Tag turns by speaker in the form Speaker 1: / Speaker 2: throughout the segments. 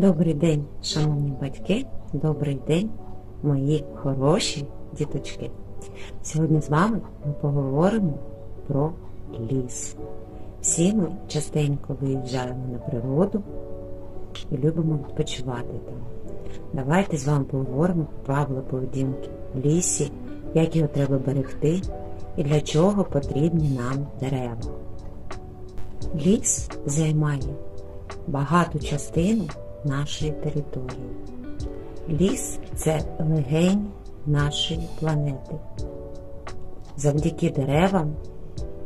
Speaker 1: Добрий день, шановні батьки, добрий день, мої хороші діточки. Сьогодні з вами ми поговоримо про ліс. Всі ми частенько виїжджаємо на природу і любимо відпочивати там. Давайте з вами поговоримо про правила поведінки в лісі, як його треба берегти і для чого потрібні нам дерева. Ліс займає багату частину нашої території. Ліс це легень нашої планети. Завдяки деревам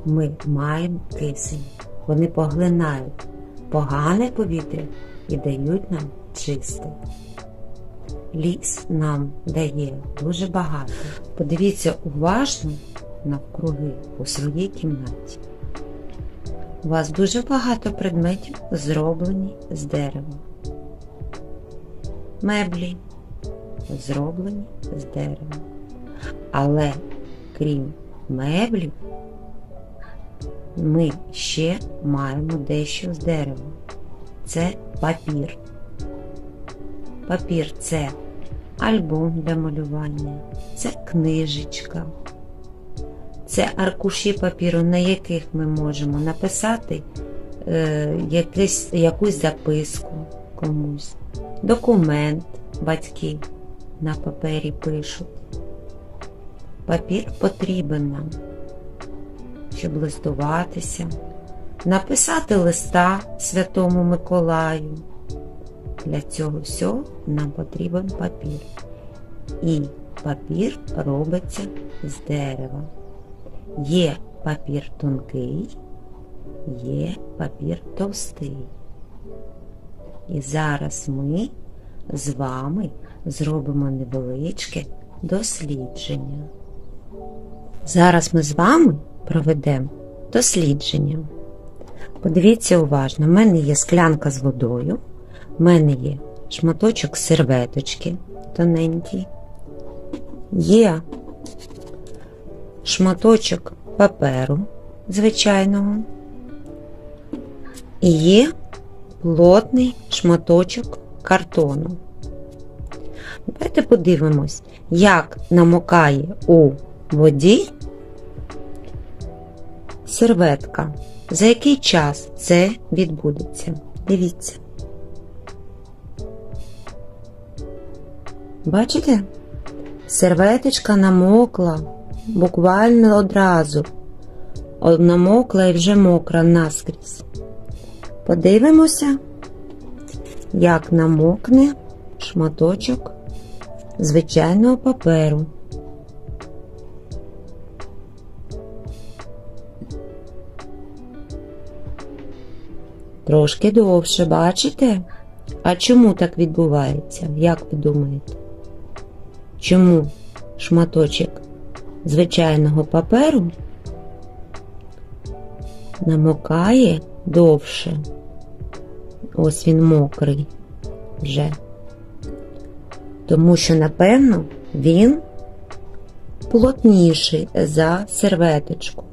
Speaker 1: ми маємо кисень. Вони поглинають погане повітря і дають нам чисте. Ліс нам дає дуже багато. Подивіться уважно навкруги у своїй кімнаті. У вас дуже багато предметів зроблені з дерева. Меблі зроблені з дерева. Але крім меблів, ми ще маємо дещо з дерева. Це папір. Папір це альбом для малювання, це книжечка, це аркуші папіру, на яких ми можемо написати е, якийсь, якусь записку комусь, документ батьки на папері пишуть. Папір потрібен нам, щоб листуватися, написати листа Святому Миколаю. Для цього всього нам потрібен папір. І папір робиться з дерева. Є папір тонкий, є папір товстий. І зараз ми з вами зробимо невеличке дослідження. Зараз ми з вами проведемо дослідження. Подивіться уважно, в мене є склянка з водою, в мене є шматочок серветочки тоненький, є шматочок паперу звичайного і є плотний шматочок картону. Давайте подивимось, як намокає у воді серветка. За який час це відбудеться? Дивіться. Бачите? Серветочка намокла буквально одразу. Намокла і вже мокра наскрізь. Подивимося, як намокне шматочок звичайного паперу. Трошки довше, бачите? А чому так відбувається? Як ви думаєте? Чому шматочок звичайного паперу намокає довше? Ось він мокрий вже. Тому що, напевно, він плотніший за серветочку.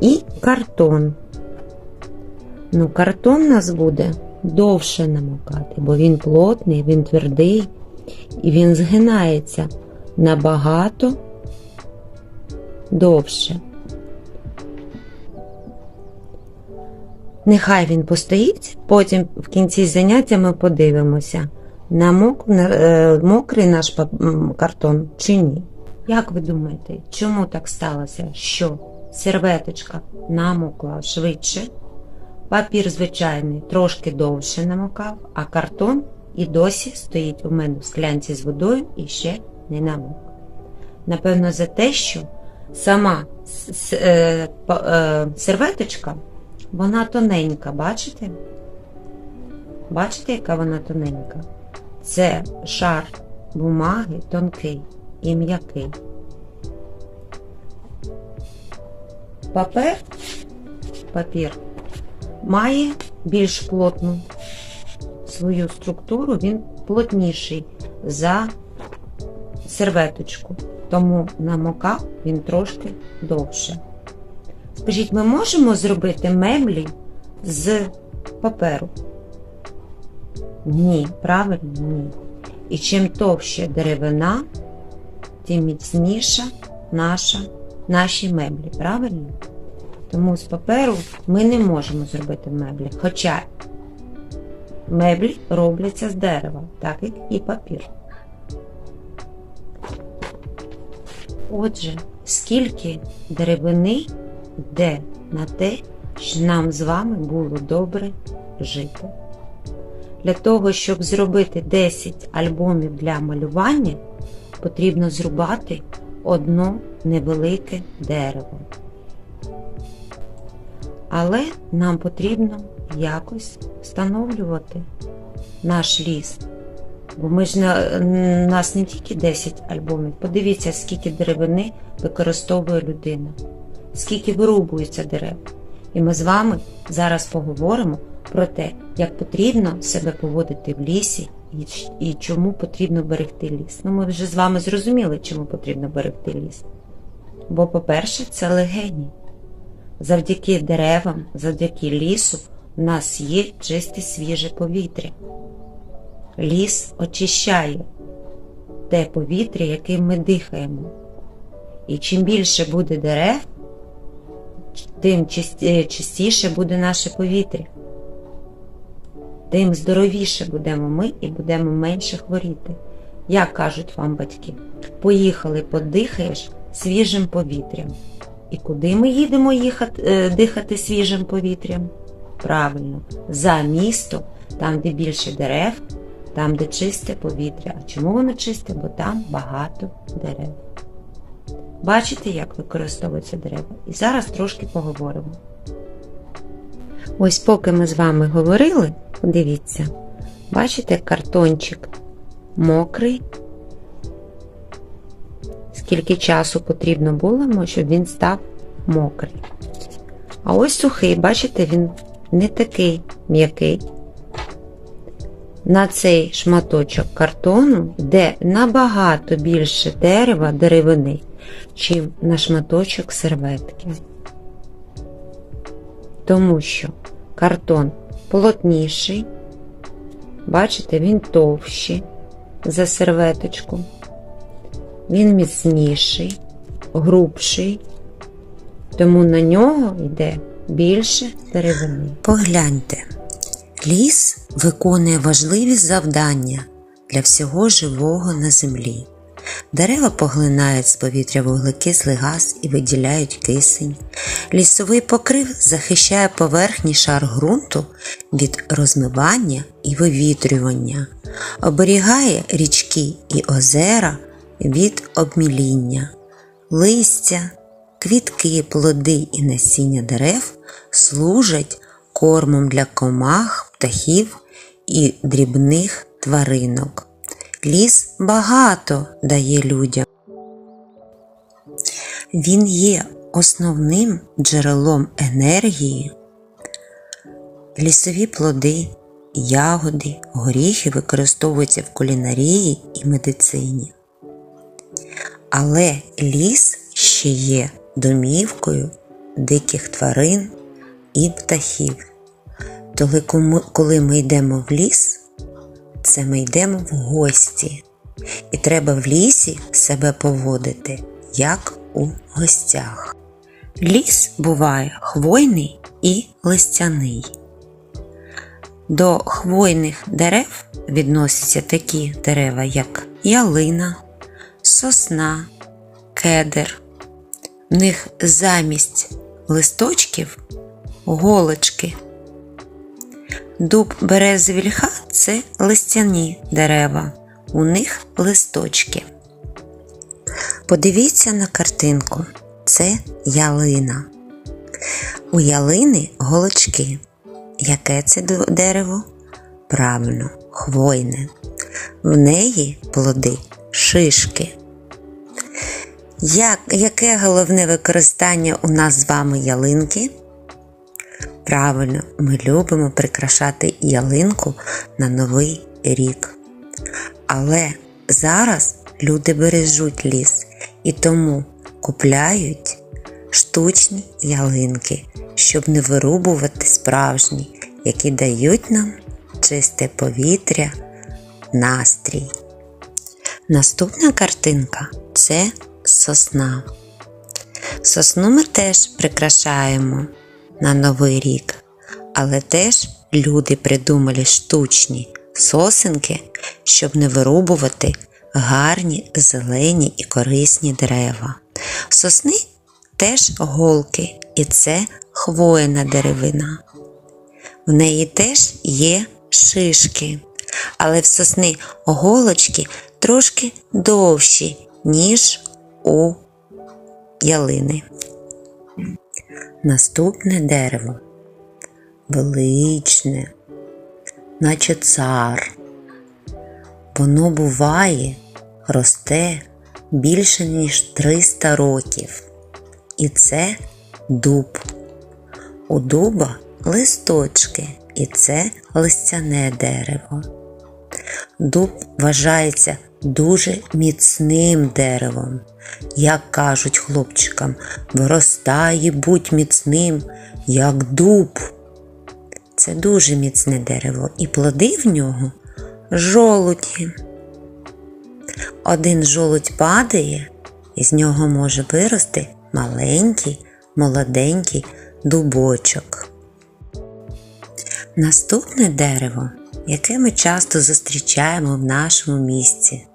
Speaker 1: І картон. Ну, картон у нас буде довше намокати, бо він плотний, він твердий і він згинається набагато довше. Нехай він постоїть, потім в кінці заняття ми подивимося, намок, е, мокрий наш картон чи ні. Як ви думаєте, чому так сталося, що серветочка намокла швидше, папір звичайний трошки довше намокав, а картон і досі стоїть у мене в склянці з водою і ще не намок? Напевно, за те, що сама е, е, серветочка вона тоненька, бачите? Бачите, яка вона тоненька? Це шар бумаги тонкий і м'який. Папер, папір має більш плотну свою структуру, він плотніший за серветочку, тому намокав він трошки довше. Скажіть, ми можемо зробити меблі з паперу? Ні, правильно, ні. І чим товще деревина, тим міцніша наша, наші меблі, правильно? Тому з паперу ми не можемо зробити меблі. Хоча меблі робляться з дерева, так як і папір. Отже, скільки деревини йде на те, щоб нам з вами було добре жити. Для того, щоб зробити 10 альбомів для малювання, потрібно зрубати одно невелике дерево. Але нам потрібно якось встановлювати наш ліс. Бо ми ж на нас не тільки 10 альбомів. Подивіться, скільки деревини використовує людина, скільки вирубується дерев. І ми з вами зараз поговоримо про те, як потрібно себе поводити в лісі і, чому потрібно берегти ліс. Ну, ми вже з вами зрозуміли, чому потрібно берегти ліс. Бо, по-перше, це легені. Завдяки деревам, завдяки лісу, в нас є чисте свіже повітря. Ліс очищає те повітря, яким ми дихаємо. І чим більше буде дерев, тим чистіше буде наше повітря, тим здоровіше будемо ми і будемо менше хворіти. Як кажуть вам батьки, поїхали, подихаєш свіжим повітрям. І куди ми їдемо їхати, дихати свіжим повітрям? Правильно, за місто, там, де більше дерев, там, де чисте повітря. А чому воно чисте? Бо там багато дерев. Бачите, як використовуються дерева? І зараз трошки поговоримо. Ось поки ми з вами говорили, подивіться, бачите, картончик мокрий. Скільки часу потрібно було, щоб він став мокрий. А ось сухий, бачите, він не такий м'який. На цей шматочок картону йде набагато більше дерева, деревини, чим на шматочок серветки. Тому що картон плотніший, бачите, він товщий за серветочку, він міцніший, грубший, тому на нього йде більше деревини.
Speaker 2: Погляньте, ліс виконує важливі завдання для всього живого на землі. Дерева поглинають з повітря вуглекислий газ і виділяють кисень. Лісовий покрив захищає поверхній шар ґрунту від розмивання і вивітрювання, оберігає річки і озера від обміління, листя, квітки, плоди і насіння дерев служать кормом для комах, птахів і дрібних тваринок. Ліс багато дає людям. Він є основним джерелом енергії. Лісові плоди, ягоди, горіхи використовуються в кулінарії і медицині. Але ліс ще є домівкою диких тварин і птахів. Толи, коли ми йдемо в ліс, це ми йдемо в гості, і треба в лісі себе поводити, як у гостях. Ліс буває хвойний і листяний. До хвойних дерев відносяться такі дерева, як ялина, сосна, кедр. В них замість листочків голочки. Дуб берези вільха це листяні дерева, у них листочки. Подивіться на картинку це ялина. У ялини голочки. Яке це дерево? Правильно, хвойне. В неї плоди шишки. Як, Яке головне використання у нас з вами ялинки? Правильно, ми любимо прикрашати ялинку на Новий рік. Але зараз люди бережуть ліс і тому купляють штучні ялинки, щоб не вирубувати справжні які дають нам чисте повітря, настрій. Наступна картинка це сосна. Сосну ми теж прикрашаємо на Новий рік, але теж люди придумали штучні сосенки, щоб не вирубувати гарні, зелені і корисні дерева. Сосни теж голки, і це хвоєна деревина. В неї теж є шишки, але в сосни голочки трошки довші, ніж у ялини. Наступне дерево величне, наче цар. Воно буває, росте більше ніж 300 років. І це дуб. У дуба листочки, і це листяне дерево. Дуб вважається дуже міцним деревом. Як кажуть хлопчикам, виростай і будь міцним, як дуб. Це дуже міцне дерево, і плоди в нього жолуді. Один жолудь падає, і з нього може вирости маленький, молоденький дубочок. Наступне дерево, яке ми часто зустрічаємо в нашому місті,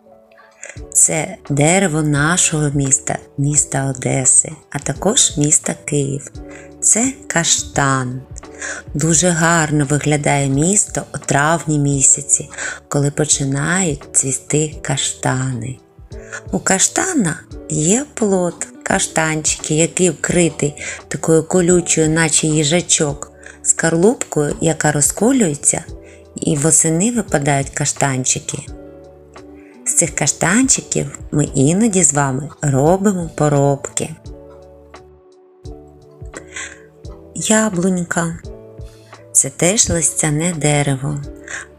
Speaker 2: це дерево нашого міста, міста Одеси, а також міста Київ. Це каштан. Дуже гарно виглядає місто у травні місяці, коли починають цвісти каштани. У каштана є плод, каштанчики, який вкритий такою колючою, наче їжачок, скарлупкою, яка розколюється, і восени випадають каштанчики. З цих каштанчиків ми іноді з вами робимо поробки. Яблунька це теж листяне дерево,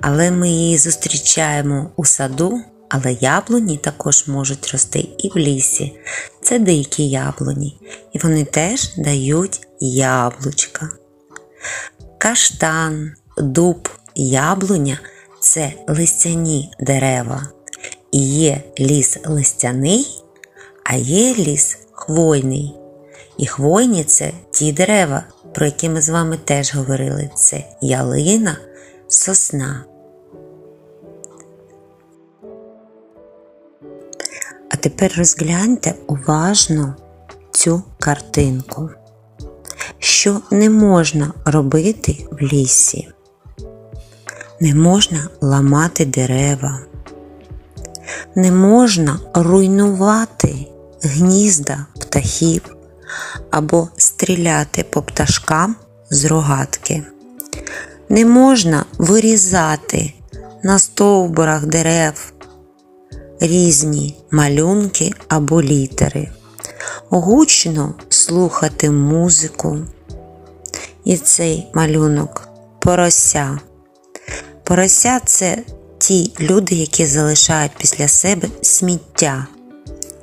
Speaker 2: але ми її зустрічаємо у саду, але яблуні також можуть рости і в лісі. Це дикі яблуні, і вони теж дають яблучка. Каштан, дуб, яблуня це листяні дерева. І є ліс листяний, а є ліс хвойний. І хвойні це ті дерева, про які ми з вами теж говорили. Це ялина, сосна. А тепер розгляньте уважно цю картинку, що не можна робити в лісі. Не можна ламати дерева, не можна руйнувати гнізда птахів або стріляти по пташкам з рогатки. Не можна вирізати на стовбурах дерев різні малюнки або літери, гучно слухати музику. І цей малюнок порося. Порося це ті люди, які залишають після себе сміття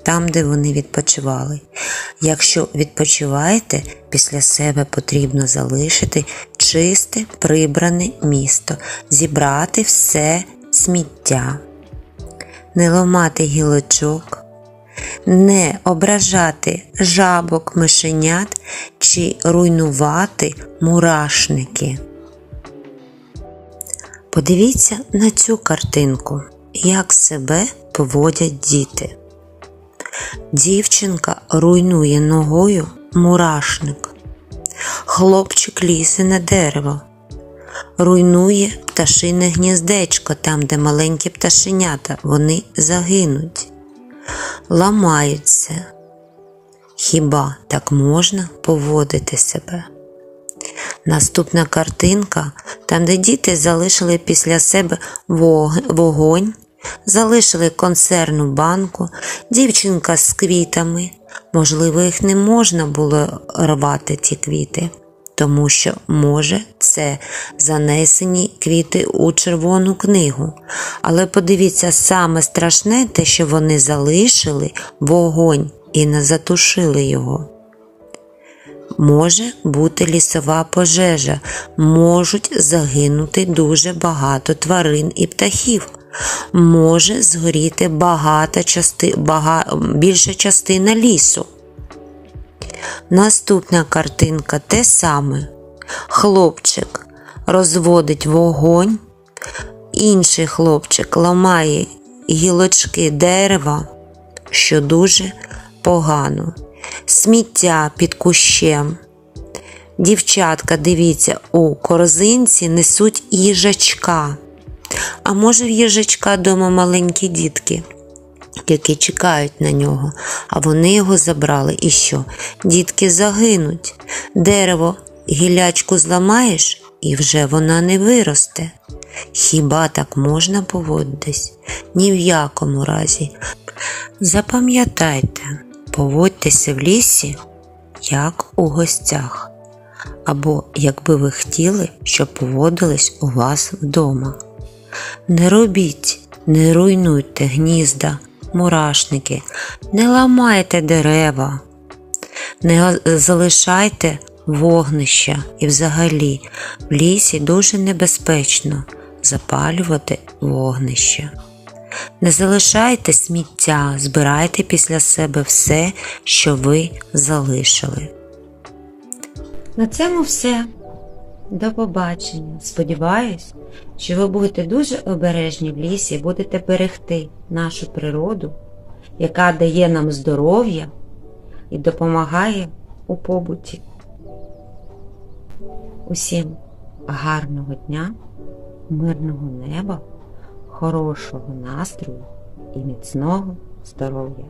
Speaker 2: там, де вони відпочивали. Якщо відпочиваєте, після себе потрібно залишити чисте прибране місто, зібрати все сміття, не ламати гілочок, не ображати жабок, мишенят чи руйнувати мурашники. Подивіться на цю картинку, як себе поводять діти. Дівчинка руйнує ногою мурашник. Хлопчик лізе на дерево, руйнує пташине гніздечко там, де маленькі пташенята, вони загинуть, ламаються. Хіба так можна поводити себе? Наступна картинка, там, де діти залишили після себе вогонь, залишили консервну банку, дівчинка з квітами. Можливо, їх не можна було рвати ці квіти, тому що, може, це занесені квіти у червону книгу. Але подивіться, саме страшне те, що вони залишили вогонь і не затушили його. Може бути лісова пожежа, можуть загинути дуже багато тварин і птахів. Може згоріти багата части, бага, більша частина лісу. Наступна картинка те саме. Хлопчик розводить вогонь, інший хлопчик ламає гілочки дерева, що дуже погано. Сміття під кущем. Дівчатка, дивіться, у корзинці несуть їжачка. А може в їжачка дома маленькі дітки, які чекають на нього, а вони його забрали. І що? Дітки загинуть. Дерево, гілячку зламаєш, і вже вона не виросте. Хіба так можна поводитись? Ні в якому разі. Запам'ятайте, поводьтеся в лісі, як у гостях, або якби ви хотіли, щоб поводились у вас вдома. Не робіть, не руйнуйте гнізда, мурашники, не ламайте дерева, не залишайте вогнища і взагалі в лісі дуже небезпечно запалювати вогнище. Не залишайте сміття, збирайте після себе все, що ви залишили.
Speaker 1: На цьому все. До побачення. Сподіваюсь, що ви будете дуже обережні в лісі будете берегти нашу природу, яка дає нам здоров'я і допомагає у побуті. Усім гарного дня, мирного неба, хорошого настрою і міцного здоров'я.